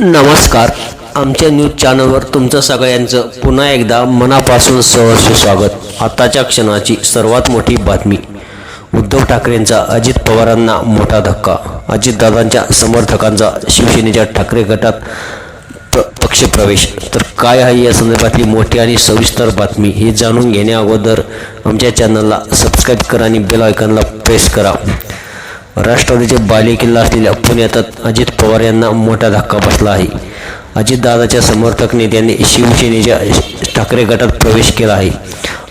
नमस्कार. आमच्या न्यूज चॅनलवर तुमचं सगळ्यांचं पुन्हा एकदा मनापासून सहर्ष स्वागत. आताच्या क्षणाची सर्वात मोठी बातमी. उद्धव ठाकरेंचा अजित पवारांना मोठा धक्का. अजितदादांच्या समर्थकांचा शिवसेनेच्या ठाकरे गटात प पक्षप्रवेश. तर काय आहे या संदर्भातली मोठी आणि सविस्तर बातमी हे जाणून घेण्या आमच्या चॅनलला सबस्क्राईब करा आणि बेल आयकॉनला प्रेस करा. राष्ट्रवादीचे बालेकिल्ला असलेल्या पुण्यात अजित पवार यांना मोठा धक्का बसला आहे. अजितदादाच्या समर्थक नेत्यांनी शिवसेनेच्या ठाकरे गटात प्रवेश केला आहे.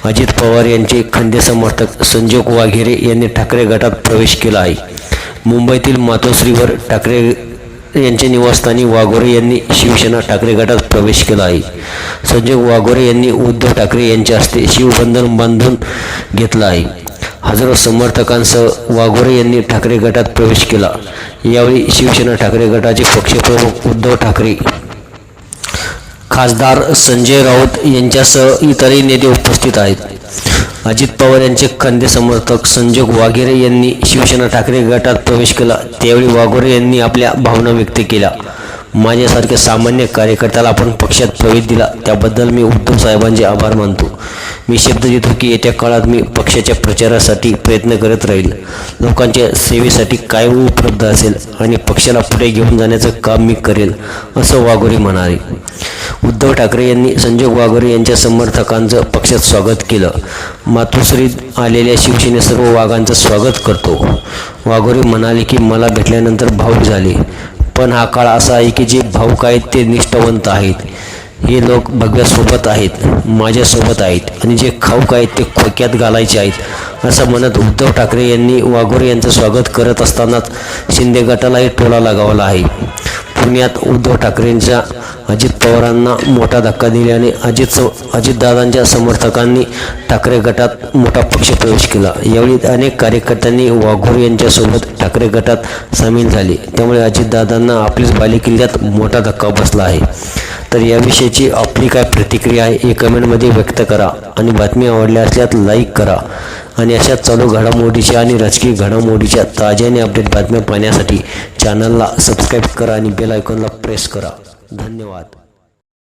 अजित पवार यांचे खंदे समर्थक संजोग वाघेरे यांनी ठाकरे गटात प्रवेश केला आहे. मुंबईतील मातोश्रीवर ठाकरे यांच्या निवासस्थानी वाघोरे यांनी शिवसेना ठाकरे गटात प्रवेश केला आहे. संजय वाघोरे यांनी उद्धव ठाकरे यांच्या हस्ते शिवबंधन बांधून घेतलं आहे. हजारो समर्थकांसह वाघोरे यांनी ठाकरे गटात प्रवेश केला. यावेळी शिवसेना ठाकरे गटाचे पक्षप्रमुख उद्धव ठाकरे खासदार संजय राऊत यांच्यासह इतरही नेते उपस्थित आहेत. अजित पवार यांचे खंदे समर्थक संजोग वाघेरे यांनी शिवसेना ठाकरे गटात प्रवेश केला. त्यावेळी वाघोरे यांनी आपल्या भावना व्यक्त केल्या. माझ्यासारख्या सामान्य कार्यकर्त्याला आपण पक्षात प्रवेश दिला त्याबद्दल मी उद्धव साहेबांचे आभार मानतो. मी शब्द देतो की येत्या काळात मी पक्षाच्या प्रचारासाठी प्रयत्न करत राहील. लोकांच्या सेवेसाठी कायम उपलब्ध असेल आणि पक्षाला पुढे घेऊन जाण्याचं काम मी करेल असं वाघोरे म्हणाले. उद्धव ठाकरे यांनी संजय वाघोरे यांच्या समर्थकांचं पक्षात स्वागत केलं. मातोश्रीत आलेल्या शिवसेने सर्व वाघांचं स्वागत करतो. वाघोरे म्हणाले की मला भेटल्यानंतर भाऊक झाले. पण हा काळ असा आहे की जे भाऊक आहेत ते निष्ठावंत आहेत. हे लोक भगव्यासोबत आहेत माझ्यासोबत आहेत आणि जे खाऊक आहेत ते खोक्यात घालायचे आहेत असं म्हणत उद्धव ठाकरे यांनी वाघोरे यांचं स्वागत करत असतानाच शिंदे गटालाही टोला लगावला आहे. पुण्यात उद्धव ठाकरेंच्या अजित पवारांना मोठा धक्का दिल्याने अजित अजितदादांच्या समर्थकांनी ठाकरे गटात मोठा पक्षप्रवेश केला. यावेळी अनेक कार्यकर्त्यांनी वाघोर यांच्यासोबत ठाकरे गटात सामील झाले. त्यामुळे अजितदादांना आपल्याच बालेकिल्ल्यात मोठा धक्का बसला आहे. तर याविषयीची आपली काय प्रतिक्रिया आहे हे कमेंटमध्ये व्यक्त करा आणि बातमी आवडल्या असल्यास लाईक करा. आणि अशा चालू घडामोडीच्या आणि राजकीय घडामोडीच्या ताज्याने अपडेट बातम्या पाहण्यासाठी चॅनलला सबस्क्राईब करा आणि बेल आयकॉनला प्रेस करा. धन्यवाद.